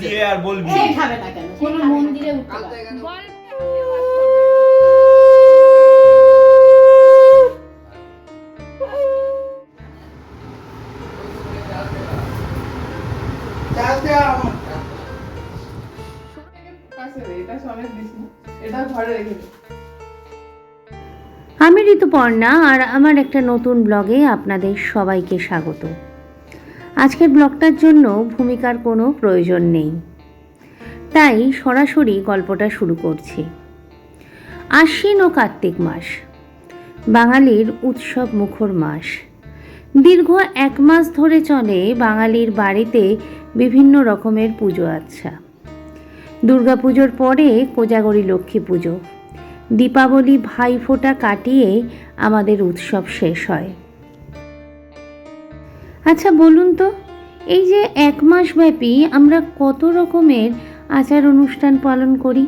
দিয়ে আর বলবি। সে খাবে না কেন? কোনো মন্দিরে উঠতে পারে এটা সমেত দিস না। এটা ঘরে রেখে আমি ঋতুপর্ণা আর আমার একটা নতুন ব্লগে আপনাদের সবাইকে স্বাগত। আজকের ব্লগটার জন্য ভূমিকার কোনো প্রয়োজন নেই। তাই সরাসরি গল্পটা শুরু করছি। আশ্বিন ও কার্তিক মাস, বাঙালির উৎসব মুখর মাস। দীর্ঘ এক মাস ধরে চলে বাঙালির বাড়িতে বিভিন্ন রকমের পুজো আচ্ছা। দুর্গাপুজোর পরে কোজাগরী লক্ষ্মী পুজো। দীপাবলি ভাইফোঁটা কাটিয়ে আমাদের উৎসব শেষ হয়। আচ্ছা বলুন তো, এই যে এক মাস ব্যাপী আমরা কত রকমের আচার অনুষ্ঠান পালন করি?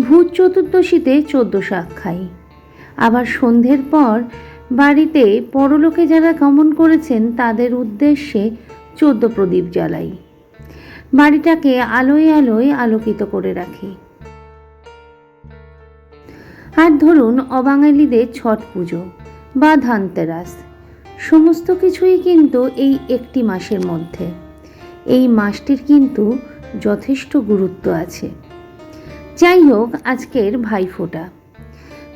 ভূত চতুর্দশীতে চোদ্দ শাক খাই। আবার সন্ধ্যের পর বাড়িতে পরলোকে যারা গমন করেছেন, তাদের উদ্দেশ্যে চোদ্দ প্রদীপ জ্বালাই। বাড়িটাকে আলোয় আলোয় আলোকিত করে রাখি। আর ধরুন, অবাঙালিদের ছট পুজো বা ধানতেরাস। সমস্ত কিছুই কিন্তু এই একটি মাসের মধ্যে। এই মাসটির কিন্তু যথেষ্ট গুরুত্ব আছে। যাই হোক আজকের ভাইফোঁটা।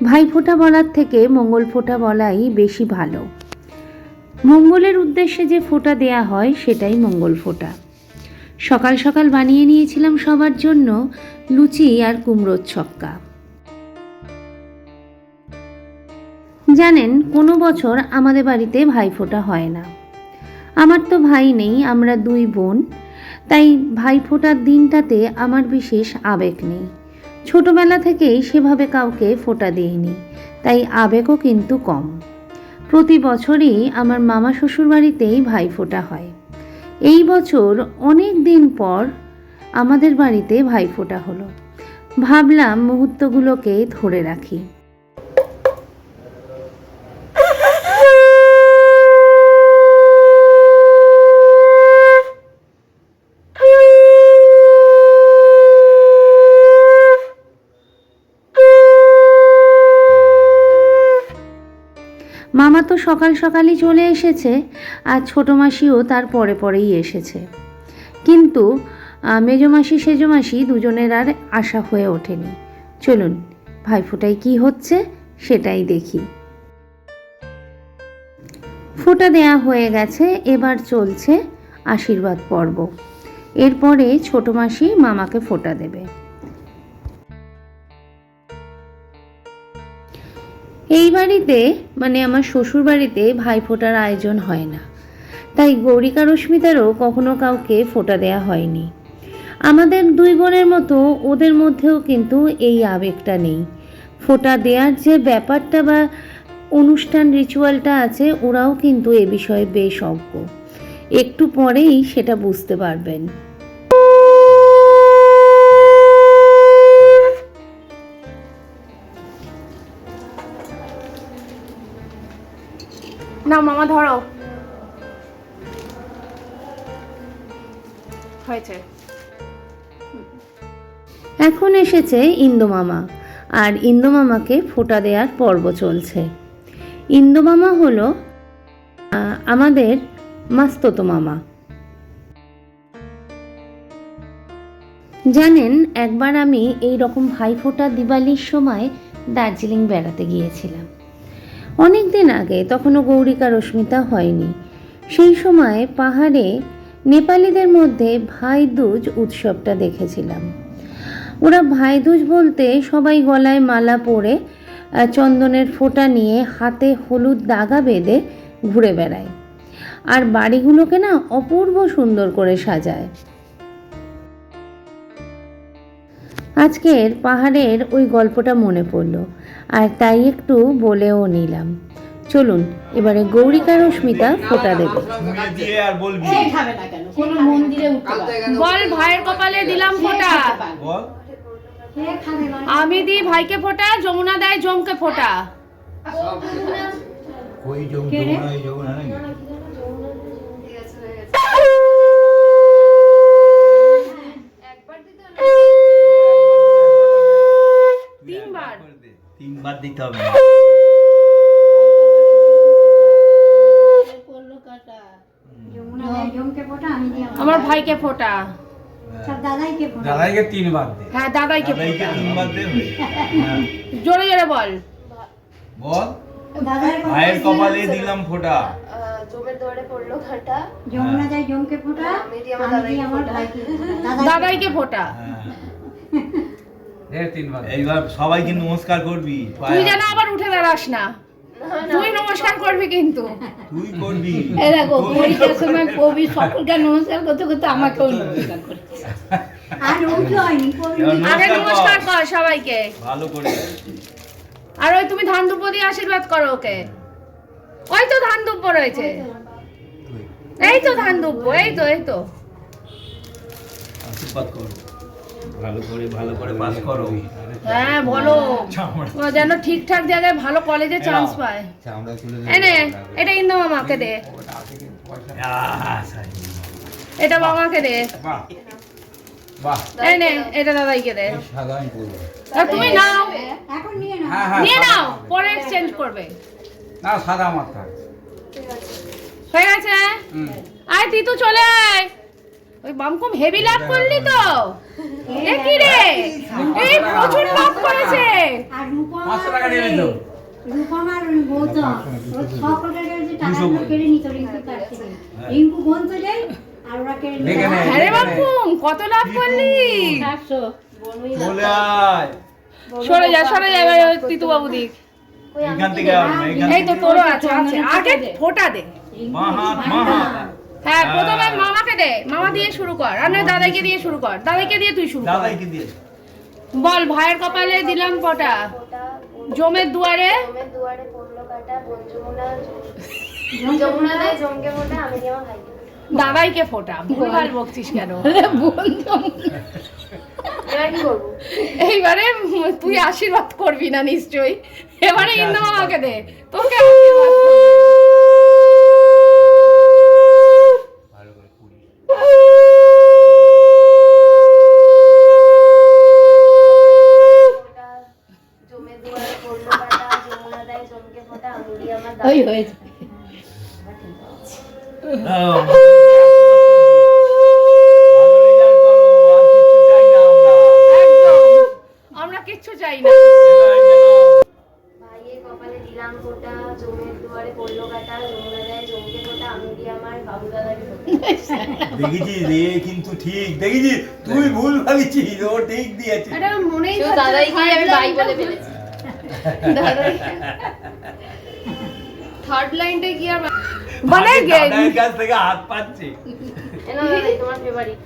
ভাইফোঁটা বলার থেকে মঙ্গল ফোঁটা বলাই বেশি ভালো। মঙ্গলের উদ্দেশ্যে যে ফোঁটা দেয়া হয়, সেটাই মঙ্গল ফোঁটা। সকাল সকাল বানিয়ে নিয়েছিলাম সবার জন্য লুচি আর কুমড়োর ছক্কা। জানেন, কোনো বছর আমাদের বাড়িতে ভাইফোঁটা হয় না। আমার তো ভাই নেই, আমরা দুই বোন। তাই ভাইফোঁটার দিনটাতে আমার বিশেষ আবেগ নেই। ছোটবেলা থেকেই সেভাবে কাউকে ফোঁটা দিইনি, তাই আবেগও কিন্তু কম। প্রতি বছরই আমার মামা শ্বশুর বাড়িতেই ভাইফোঁটা হয়। এই বছর অনেক দিন পর আমাদের বাড়িতে ভাইফোঁটা হলো। ভাবলাম মুহূর্তগুলোকে ধরে রাখি। তো সকাল সকালই চলে এসেছে আর ছোটো মাসিও তার পরে পরেই এসেছে। কিন্তু আহ, মেজো মাসি সেজো মাসি দুজনের আর আশা হয়ে ওঠেনি। চলুন ভাইফোঁটায় কি হচ্ছে সেটাই দেখি। ফোঁটা দেয়া হয়ে গেছে এবার চলছে আশীর্বাদ পর্ব। এরপরে ছোটো মাসি মামাকে ফোঁটা দেবে। এই বাড়িতে মানে আমার শ্বশুর বাড়িতে ভাইফোঁটার আয়োজন হয় না। তাই গৌরিকা রশ্মিতারও কখনো কাউকে ফোঁটা দেয়া হয়নি। আমাদের দুই বোনের মতো ওদের মধ্যেও কিন্তু এই আবেগটা নেই। ফোঁটা দেওয়ার যে ব্যাপারটা বা অনুষ্ঠান রিচুয়ালটা আছে, ওরাও কিন্তু এ বিষয়ে বেশ অজ্ঞ একটু পরেই সেটা বুঝতে পারবেন। না মামা ধরো। হয়েছে। এখন এসেছে ইন্দোমামা আর ইন্দোমামাকে ফোঁটা দেওয়ার পর্ব চলছে। ইন্দোমামা হলো আহ, আমাদের মাস্তত মামা। জানেন একবার আমি এই রকম ভাইফোঁটা দিওয়ালির সময় দার্জিলিং বেড়াতে গিয়েছিলাম। অনেক দিন আগে তখনও গৌরিকা রশ্মিতা হয়নি। সেই সময় পাহাড়ে নেপালিদের মধ্যে ভাই দুজ উৎসবটা দেখেছিলাম। ওরা ভাইদুজ বলতে সবাই গলায় মালা পরে চন্দনের ফোঁটা নিয়ে হাতে হলুদ দাগা বেঁধে ঘুরে বেড়ায়। আর বাড়িগুলোকে না অপূর্ব সুন্দর করে সাজায়। আজকের পাহাড়ের ওই গল্পটা মনে পড়ল। আর তাই একটু বলেও নিলাম। চলুন এবারে গৌরিকা রশ্মিতা ফোটা দেবে। মুড়ে দিয়ে আর বলবি সে খাবে না কেন? কোনো মন্দিরে উঠতে পারে বল ভাইয়ের কপালে দিলাম ফোটা। আমি দি ভাইকে ফোঁটা যমুনা দেয় জমকে ফোঁটা কই যোগ যমুনা এই যমুনা নাকি আর দিতে হবে। কাটা আমার ভাইকে ফোটা। দাদাইকে ফোটা। তিনবার দে। হ্যাঁ দাদাইকে দাদাইকে ফোটা তিনবার দেবে হ্যাঁ। জোরে জোরে বল। বল। ভাইয়ের কপালে দিলাম ফোঁটা। জমের দুয়ারে পড়ল যমুনা জমকে ফোটা। আমি আমার ভাইকে ফোঁটা। দাদাইকে ফোটা। হ্যাঁ। দে তিনবার দে। এইবার সবাইকে নমস্কার করবি। তুই যেন আবার উঠে দাঁড়াস না। তুই নমস্কার করবি কিন্তু। তুই করবি। এই দেখো পরীক্ষার সময় কবি সকলকে নমস্কার করতে করতে আমাকেও নমস্কার করছে আর আগে নমস্কার নমস্কার কর। সবাইকে। ভালো করে। আর ওই তুমি ধান দুব্ব দিয়ে আশীর্বাদ করো ওকে। ওই তো ধান দুব্ব রয়েছে। এই তো ধান দুব্ব এই তো এই তো। আশীর্বাদ করো। ভালো করে ভালো করে পাস করো। হ্যাঁ বলো। ও যেন ঠিকঠাক জায়গায় ভালো কলেজে চান্স পায়। দে। এনে এটা ইন্দু মামাকে দে। এটা মামাকে দে। বাহ। বাহ। এনে এটা দাদাইকে দে। তুমি নাও। এখন নিয়ে না হ্যাঁ হ্যাঁ নিয়ে নাও পরে এক্সচেঞ্জ করবে। না সাদা আমার থাক হয়ে গেছে? আয় তুই তো চলে আয়। ওই বামকুম হেভি লাভ করলি তো? এ কি রে। এই প্রচুর লাভ করেছে। আর রূপম পাঁচশো টাকা নিয়ে নিতো রূপম আর গৌতম কাছে দুশো টাকা করে। কেড়ে নিত রিঙ্কু কাছ থেকে রিঙ্কু গন্ত যায় আর ওরা কেড়ে নিত দেখে নে। হ্যাঁ রে বামকুম কত লাভ করলি? সাতশো চলে আয়। সরে যা সরে যা এবার ওই তিতু বাবু দিক। এই তো তোরও আছে আছে। আগে ফোটা দে। হাত বাঁ হাত। হ্যাঁ প্রথমে মামাকে দে। মামা দিয়ে শুরু কর। দাদাইকে দিয়ে শুরু কর। দাদাইকে দিয়ে তুই শুরু কর। দাদাইকে দিয়ে। বল ভাইয়ের কপালে দিলাম কটা? জমের দুয়ারে? জমের দুয়ারে পড়ল কাটা? জমকে ফোটা আমি দিই আমার ভাইকে দাদাইকে ফোটা। ভুলভাল বকছিস কেন? এইবারে তুই আশীর্বাদ করবি না নিশ্চয়ই। এবারে ইন্দু মামাকে দে। তোকে আশীর্বাদ করবে। ভালো করে পুরি ফোটা জমের দুয়ারে পড়ল কাটা যমুনা দেয় জমকে ফোটা আমি দিই আমার ওই না আমরা। কিচ্ছু চাই না। কপালে দিলাম ফোটা জমের দুয়ারে পড়ল কাটা যমুনা দেয় জমকে ফোটা আমি দিই আমার বাবু দাদাকে ফোটা। রে কিন্তু ঠিক তুই ভুল ভাবিছিস ও ঠিক দিয়েছে। এটা মনেই শুধু দাদাইকে আমি ভাই বলে ফেলেছি। থার্ড লাইনটা কি আর মানে দাদার কাছ থেকে হাত পাচ্ছে। এনো দাদাই তোমার ফেভারিট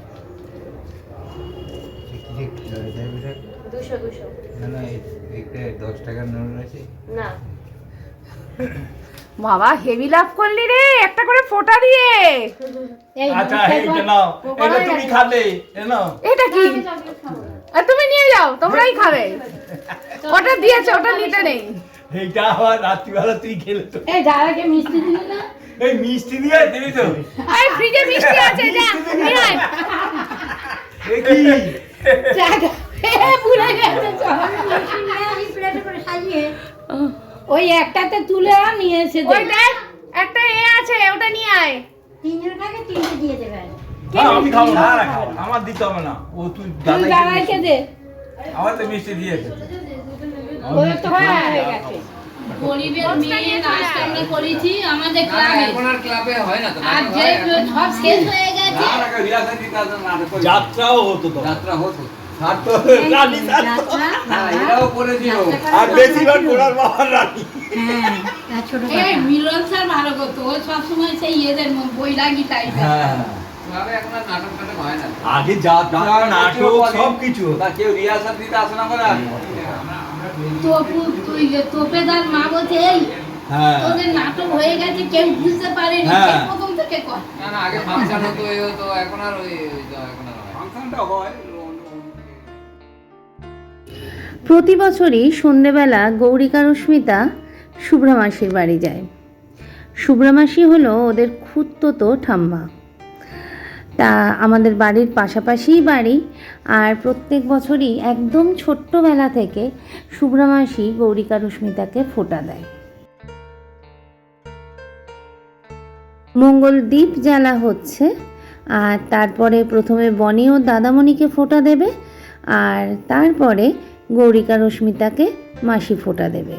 দুশো দুশো। না না এই- দশ টাকার নোট আছে। না। বাবা হেভি লাভ করলি রে একটা করে ফোটা দিয়ে। আচ্ছা নমস্কার এই যে কর। নাও এটা তুমি খাবে নাও। এটা কি? আর তুমি নিয়ে যাও তোমরাই খাবে। ওটা দিয়েছে ওটা নিতে নেই। এইটা আবার রাত্রিবেলা তুই খেলে তো। এই দাদাকে মিষ্টি দিলি না এই মিষ্টি দিয়ে দিবি তো? এই ফ্রিজে মিষ্টি আছে যা নিয়ে আয়। কি? জায়গা এ, ভুলে গেছে সব। মিষ্টি নিয়ে আমি প্লেটে করে সাজিয়ে ওই একটাতে তুলে আর নিয়ে এসে দে। ওই দেখ একটা এ আছে ওটা নিয়ে আয়। তিনজন তিনটে দিয়ে হ্যাঁ, আমি খাব না। আমার দিতে হবে না। ও তুই দাদাইকে দে। আমার তো মিষ্টি দিয়েছে ওই তো হ্যাঁ হয়ে গেছে গরিবের মেয়ে নাচটা আমরা করেছি আমাদের ক্লাবে ক্লাবে হয়। না আর যে সব শেষ হয়ে গেছে রিহার্সাল দিতে আসলে নাটক করে। যাত্রাও হতো যাত্রা হতো। মিলন স্যার ভালো করতো ও সবসময় সেই ইয়েদের মধ্যে বৈরাগী টাইপের হ্যাঁ নাটক হয় না আগে যাত্রা নাটক সবকিছু তা কেউ রিহার্সাল দিতে আসে না আর তপু তুই তোপেদার মা বলছে এই হ্যাঁ। তোদের নাটক হয়ে গেছে কেউ বুঝতে পারেনি হ্যাঁ। প্রথম থেকে কর না না আগে ফাংশন হতো এই হতো এখন আর ওই এখন আর ফাংশনটা হয়। প্রতি বছরই সন্ধেবেলা গৌরিকা রশ্মিতা শুভ্রা মাসির বাড়ি যায়। শুভ্রা মাসি হলো ওদের খুঁততো ঠাম্মা। তা আমাদের বাড়ির পাশাপাশিই বাড়ি। আর প্রত্যেক বছরই একদম ছোট্টবেলা থেকে শুভ্রা মাসি গৌরিকা রশ্মিতাকে ফোঁটা দেয়। মঙ্গল দ্বীপ জ্বালা হচ্ছে, আর তারপরে প্রথমে বনি ও দাদামণিকে ফোটা দেবে, আর তারপরে গৌরিকা রশ্মিতাকে মাসি ফোটা দেবে।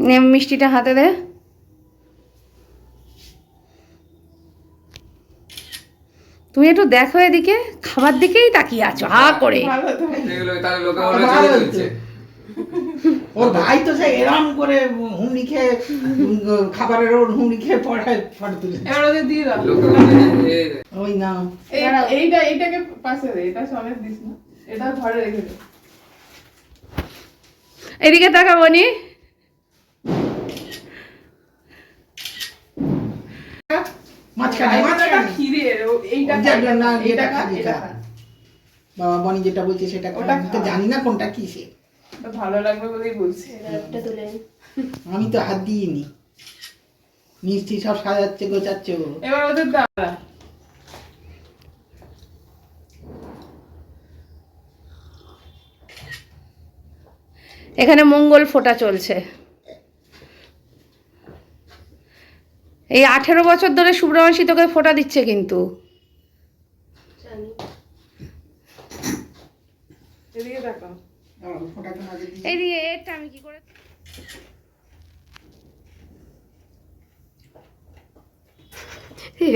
নে, মিষ্টিটা হাতে দে। তুমি একটু দেখো এদিকে খাবার দিকেই তাকিয়ে আছো হা করে। ওর ভাই তো সে এরম করে হুমড়ি খেয়ে খাবারের ওর হুমড়ি খেয়ে পড়ায় ফটো তুলে। এবার ওদের দিয়ে দাও। লোকে বলে এ, ওই না। এইটা এইটাকে পাশে দে এটা সমেত দিস না। এটা ঘরে রেখে দে। এদিকে তাকাবো নি মাঝখানে এটা মাঝখানে। খিরে ও- এইটা ওই যে না, খা, যেটা এটা খা, খাবি এটা খা। খা। বাবা বনি যেটা বলছে সেটা জানি না কোনটা কিসে এটা ভালো লাগবে বলেই বলছি। আমি তো হাত দিইনি। মিষ্টি সব সাজাচ্ছে গোছাচ্ছে এবার ওদের দাঁড়া এখানে মঙ্গল ফোঁটা চলছে। এই আঠেরো বছর ধরে শুভ্রমাসী তোকে ফোঁটা দিচ্ছে কিন্তু। এদিকে এটা আমি কি করে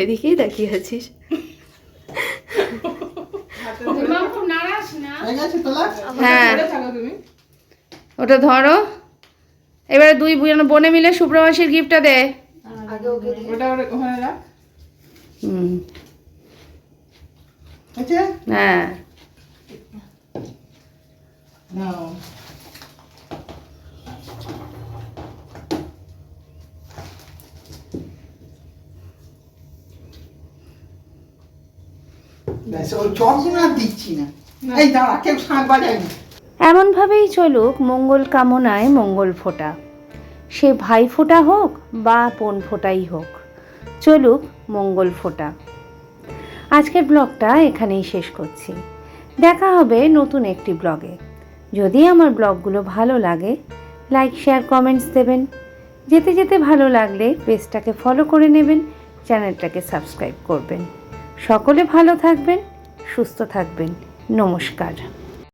এদিকেই তাকিয়ে আছিস। হয়ে ওটা ধরো। এবারে দুই বোনে মিলে শুভ্রমাসীর গিফটটা দে। আগে ওকে দিই। ওটা ওখানে রাখ। হুম। হয়েছে হ্যাঁ। ওই চপগুলো দিচ্ছি না। এই দাঁড়া কেউ শাঁখ বাজায় না এমনভাবেই চলুক মঙ্গল কামনায় মঙ্গল ফোঁটা। সে ভাই ফোঁটা হোক বা বোন ফোঁটাই হোক, চলুক মঙ্গল ফোঁটা। আজকের ব্লগটা এখানেই শেষ করছি। দেখা হবে নতুন একটি ব্লগে। যদি আমার ব্লগগুলো ভালো লাগে, লাইক, শেয়ার, কমেন্টস দেবেন। যেতে যেতে ভালো লাগলে পেজটাকে ফলো করে নেবেন, চ্যানেলটাকে সাবস্ক্রাইব করবেন। সকলে ভালো থাকবেন, সুস্থ থাকবেন। নমস্কার।